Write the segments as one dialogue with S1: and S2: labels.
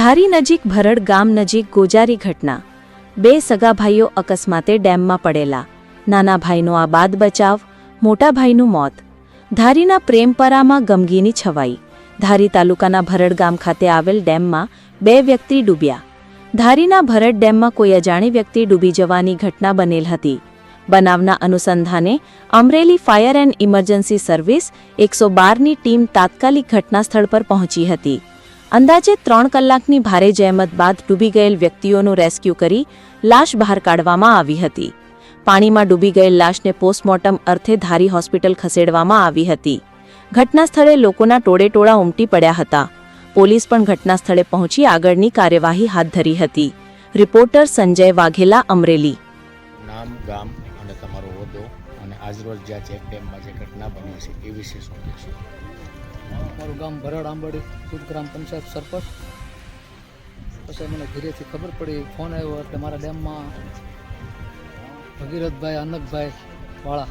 S1: ધારી નજીક ભરડ ગામ નજીક ગોજારી ઘટના. બે સગા ભાઈઓ અકસ્માતે ડેમમાં પડેલા. નાના ભાઈનો આ બાદ બચાવ, મોટા ભાઈનું મોત. ધારીના પ્રેમપરામાં ગમગીની છવાઈ. ધારી તાલુકાના ભરડ ગામ ખાતે આવેલ ડેમમાં બે વ્યક્તિ ડૂબ્યા. ધારીના ભરડ ડેમમાં કોઈ અજાણી વ્યક્તિ ડૂબી જવાની ઘટના બનેલ હતી. બનાવના અનુસંધાને Amreli fire and emergency service એકસો બારની ટીમ તાત્કાલિક ઘટના સ્થળ પર પહોંચી હતી. અંદાજે ત્રણ કલાકની ભારે જહેમત બાદ ડૂબી ગયેલ વ્યક્તિઓનું રેસ્ક્યુ કરી લાશ બહાર કાઢવામાં આવી હતી. પાણીમાં ડૂબી ગયેલ લાશને પોસ્ટમોર્ટમ અર્થે ધારી હોસ્પિટલ ખસેડવામાં આવી હતી. ઘટના સ્થળે લોકોના ટોળેટોળા ઉમટી પડ્યા હતા. પોલીસ પણ ઘટના સ્થળે પહોંચી આગળની કાર્યવાહી હાથ ધરી હતી. રિપોર્ટર સંજય વાઘેલા, અમરેલી.
S2: નામ, ગામ અને તમારો હોદ્દો અને આજરોજ જ્યાં ચેક ડેમમાં જે ઘટના બની છે એ વિશે શું
S3: મારું ગામ ભરાડ આંબાડી ખુદ ગ્રામ પંચાયત સરપંચ. પછી મને ધીરેથી ખબર પડી ફોન આવ્યો એટલે મારા ડેમમાં ભગીરથભાઈ અનકભાઈ વાળા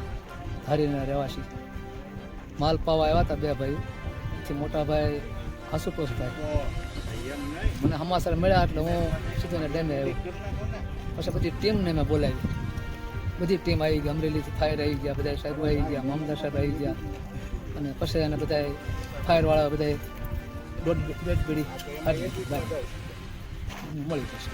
S3: ધારીના રહેવાસી. માલ પાવા આવ્યા હતા બે ભાઈ. પછી મોટા ભાઈ આશુતોષભાઈ. મને હમાસર મળ્યા એટલે હું સીધો ડેમે આવ્યો. પછી બધી ટીમને મેં બોલાવી. બધી ટીમ આવી ગઈ, અમરેલીથી ફાયર આવી ગયા બધા સાહેબ આવી ગયા, મામદાર સાહેબ આવી ગયા. અને પછી એને બધા ફાયરવાળા બધા દોઢ દોઢ ગડી મળી જશે.